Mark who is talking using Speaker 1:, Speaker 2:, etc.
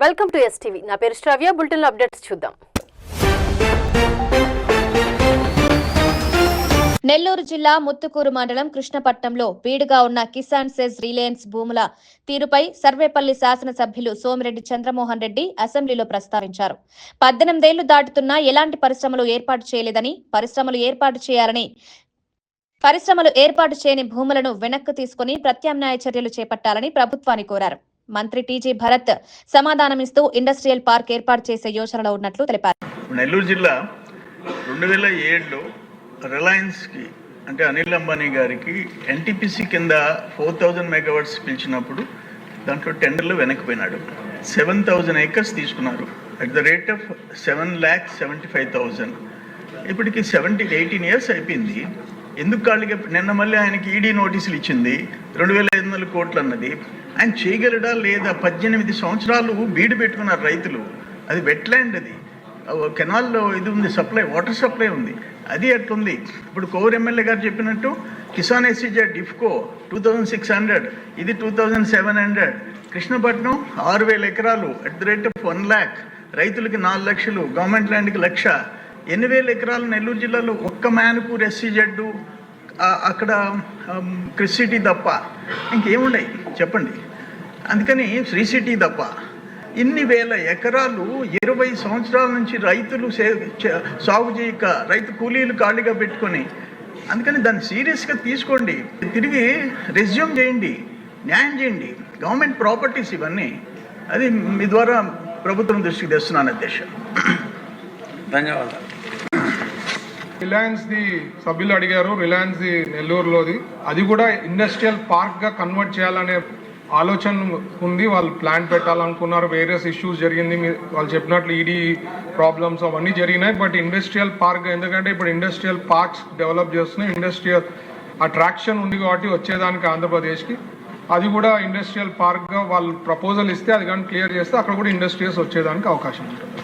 Speaker 1: Welcome to STV నా పేరు శ్రావ్య. Bulletin updates చూద్దాం.
Speaker 2: నెల్లూరు జిల్లా ముత్తుకూరు మండలం కృష్ణపట్నంలో బీడుగా ఉన్న కిసాన్ సెజ్ రిలయన్స్ భూముల తీరుపై సర్వేపల్లి శాసనసభ్యులు సోమిరెడ్డి చంద్రమోహన్ రెడ్డి అసెంబ్లీలో ప్రస్తావించారు. పద్దెనిమిదేళ్ళు దాటుతున్నా ఎలాంటి పరిశ్రమలు ఏర్పాటు చేయలేదని పరిశ్రమలు ఏర్పాటు చేయాలని పరిశ్రమలు ఏర్పాటు చేయని భూములను వెనక్కు తీసుకుని ప్రత్యామ్నాయ చర్యలు చేపట్టాలని ప్రభుత్వాన్ని కోరారు. మంత్రి టీజీ భరత్ సమాధానమిస్తూ ఇండస్ట్రియల్ పార్క్ ఏర్పాటు చేసే యోచనలో ఉన్నట్లు తెలిపారు.
Speaker 3: నెల్లూరు జిల్లా రెండు వేల ఏడులో రిలయన్స్కి అంటే అనిల్ అంబానీ గారికి ఎన్టీపీసీ కింద ఫోర్ థౌజండ్ మెగావాట్స్ పిలిచినప్పుడు దాంట్లో టెండర్లు వెనక్కిపోయినాడు. సెవెన్ థౌజండ్ ఏకర్స్ తీసుకున్నారు. At the rate of seven lakh seventy five thousand. ఇప్పటికి సెవెంటీ ఎయిటీన్ ఇయర్స్ అయిపోయింది. ఎందుకు కాళ్ళకి నిన్న మళ్ళీ ఆయనకి ఈడీ నోటీసులు ఇచ్చింది. రెండు వేల ఐదు వందల కోట్లు అన్నది. ఆయన చేయగలడా లేదా? పద్దెనిమిది సంవత్సరాలు బీడు పెట్టుకున్నారు రైతులు. అది వెట్లాండ్ అది. కెనాల్లో ఇది ఉంది సప్లై వాటర్ సప్లై ఉంది. అది అట్లుంది. ఇప్పుడు కోవూరు ఎమ్మెల్యే గారు చెప్పినట్టు Kisan SEZ IFFCO two thousand six hundred ఇది two thousand seven hundred Krishnapatnam ఆరు వేల ఎకరాలు at the rate of one lakh. రైతులకి నాలుగు లక్షలు గవర్నమెంట్ ల్యాండ్కి లక్ష. ఎన్ని వేల ఎకరాలు నెల్లూరు జిల్లాలో ఒక్క మ్యాన్పూర్ జడ్డు అక్కడ క్రిస్ సిటీ తప్ప ఇంకేముండయి? చెప్పండి. అందుకని శ్రీ సిటీ తప్ప ఇన్ని వేల ఎకరాలు ఇరవై సంవత్సరాల నుంచి రైతులు సే సాగు చేయక రైతు కూలీలు ఖాళీగా పెట్టుకొని అందుకని దాన్ని సీరియస్గా తీసుకోండి. తిరిగి రెజ్యూమ్ చేయండి న్యాయం చేయండి. గవర్నమెంట్ ప్రాపర్టీస్ ఇవన్నీ. అది మీ ద్వారా ప్రభుత్వం దృష్టికి తెస్తున్నాను అధ్యక్ష
Speaker 4: ధన్యవాదాలు.
Speaker 5: రిలయన్స్ ది సభ్యులు అడిగారు రిలయన్స్ ది నెల్లూరులోది. అది కూడా ఇండస్ట్రియల్ పార్క్గా కన్వర్ట్ చేయాలనే ఆలోచన ఉంది. వాళ్ళు ప్లాన్ పెట్టాలనుకున్నారు వేరియస్ ఇష్యూస్ జరిగింది వాళ్ళు చెప్పినట్లు ఈడీ ప్రాబ్లమ్స్ అవన్నీ జరిగినాయి. బట్ ఇండస్ట్రియల్ పార్క్ ఎందుకంటే ఇప్పుడు ఇండస్ట్రియల్ పార్క్స్ డెవలప్ చేస్తున్నాయి. ఇండస్ట్రియల్ అట్రాక్షన్ ఉంది కాబట్టి వచ్చేదానికి ఆంధ్రప్రదేశ్కి. అది కూడా ఇండస్ట్రియల్ పార్క్గా వాళ్ళు ప్రపోజల్ ఇస్తే అది కానీ క్లియర్ చేస్తే అక్కడ కూడా ఇండస్ట్రియల్స్ వచ్చేదానికి అవకాశం ఉంటుంది.